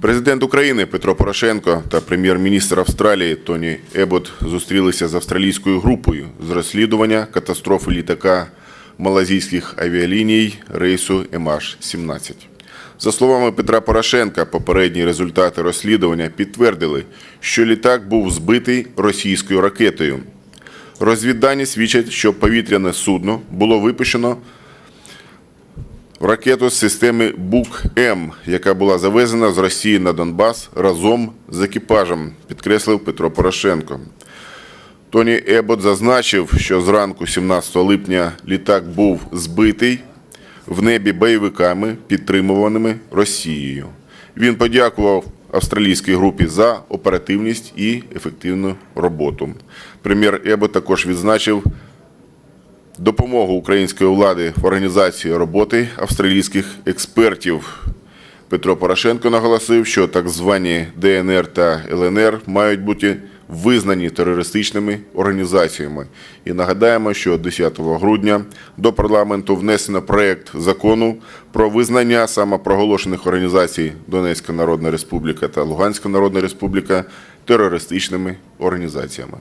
Президент України Петро Порошенко та прем'єр-міністр Австралії Тоні Ебот зустрілися з австралійською групою з розслідування катастрофи літака малазійських авіаліній рейсу МH17. За словами Петра Порошенка, попередні результати розслідування підтвердили, що літак був збитий російською ракетою. Розвіддані свідчать, що повітряне судно було випущено ракету з системи БУК-М, яка була завезена з Росії на Донбас разом з екіпажем, підкреслив Петро Порошенко. Тоні Ебот зазначив, що зранку 17 липня літак був збитий в небі бойовиками, підтримуваними Росією. Він подякував австралійській групі за оперативність і ефективну роботу. Прем'єр Ебот також відзначив допомогу української влади в організації роботи австралійських експертів. Петро Порошенко наголосив, що так звані ДНР та ЛНР мають бути визнані терористичними організаціями. І нагадаємо, що 10 грудня до парламенту внесено проект закону про визнання самопроголошених організацій Донецька Народна Республіка та Луганська Народна Республіка терористичними організаціями.